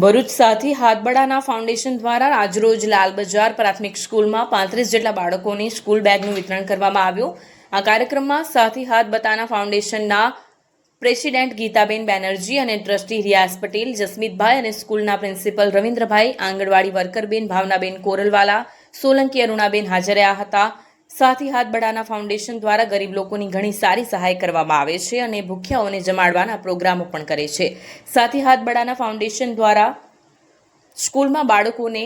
ભરૂચ સાથી હાથબડાના ફાઉન્ડેશન દ્વારા આજરોજ લાલ બજાર પ્રાથમિક સ્કૂલમાં પાંત્રીસ જેટલા બાળકોને સ્કૂલ બેગનું વિતરણ કરવામાં આવ્યું. આ કાર્યક્રમમાં સાથી હાથબતાના ફાઉન્ડેશનના પ્રેસિડેન્ટ ગીતાબેન બેનર્જી અને ટ્રસ્ટી રિયાઝ પટેલ, જસમીતભાઈ અને સ્કૂલના પ્રિન્સિપલ રવિન્દ્રભાઈ, આંગણવાડી વર્કરબેન ભાવનાબેન કોરલવાલા, સોલંકી અરુણાબેન હાજર રહ્યા હતા. સાથી હાથબડાના ફાઉન્ડેશન દ્વારા ગરીબ લોકોની ઘણી સારી સહાય કરવામાં આવે છે અને ભૂખ્યાઓને જમાડવાના પ્રોગ્રામો પણ કરે છે. સાથી હાથબડાના ફાઉન્ડેશન દ્વારા સ્કૂલમાં બાળકોને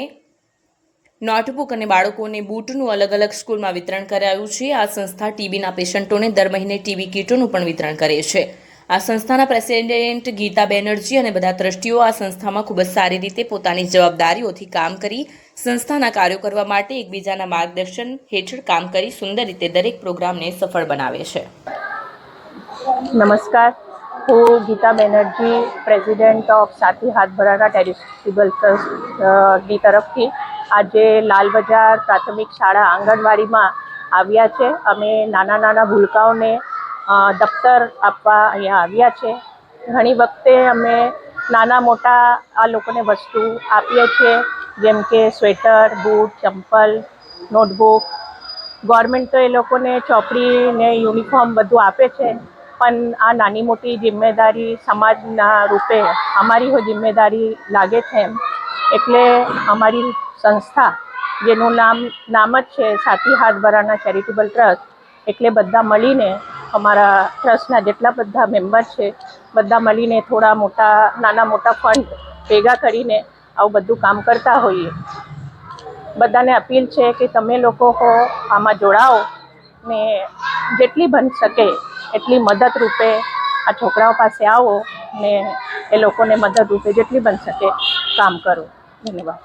નોટબુક અને બાળકોને બૂટનું અલગ અલગ સ્કૂલમાં વિતરણ કરાયું છે. આ સંસ્થા ટીબીના પેશન્ટોને દર મહિને ટીબી કીટોનું પણ વિતરણ કરે છે. આ સંસ્થાના પ્રેસિડેન્ટ ગીતા બેનર્જી અને બધા ટ્રસ્ટીઓ આ સંસ્થામાં ખૂબ જ સારી રીતે પોતાની જવાબદારીઓથી કામ કરી સંસ્થાના કાર્યો કરવા માટે એકબીજાના માર્ગદર્શન હેઠળ કામ કરી સુંદર રીતે દરેક પ્રોગ્રામને સફળ બનાવે છે. નમસ્કાર. હું ગીતા બેનર્જી પ્રેસિડેન્ટ ઓફ સાથી હાથભરાના ટેરિસ્ટિબલ ટ્રસ્ટ અ, ની તરફથી આજે લાલ બજાર પ્રાથમિક શાળા આંગણવાડીમાં આવ્યા છે. અમે નાના નાના ભૂલકાઓને દફતર આપવા અહીંયા આવ્યા છે. ઘણી વખતે અમે નાના મોટા આ લોકોને વસ્તુ આપીએ છીએ. જેમ કે સ્વેટર, બૂટ, ચંપલ, નોટબુક. ગવર્મેન્ટ તો એ લોકોને ચોપડી ને યુનિફોર્મ બધું આપે છે, પણ આ નાની મોટી જિમ્મેદારી સમાજના રૂપે અમારી જિમ્મેદારી લાગે છે એમ. એટલે અમારી સંસ્થા, જેનું નામ નામ જ છે સાથી હાથભરાના ચેરિટેબલ ટ્રસ્ટ, એટલે બધા મળીને અમારા ટ્રસ્ટના જેટલા બધા મેમ્બર છે, બધા મળીને થોડા મોટા, નાના મોટા ફંડ ભેગા કરીને આવું બધું કામ કરતા હોઈએ. બધાને અપીલ છે કે તમે લોકો આમાં જોડાઓ. ને જેટલી બની શકે એટલી મદદ રૂપે આ છોકરાઓ પાસે આવો ને એ લોકોને મદદ રૂપે જેટલી બની શકે કામ કરો. ધન્યવાદ.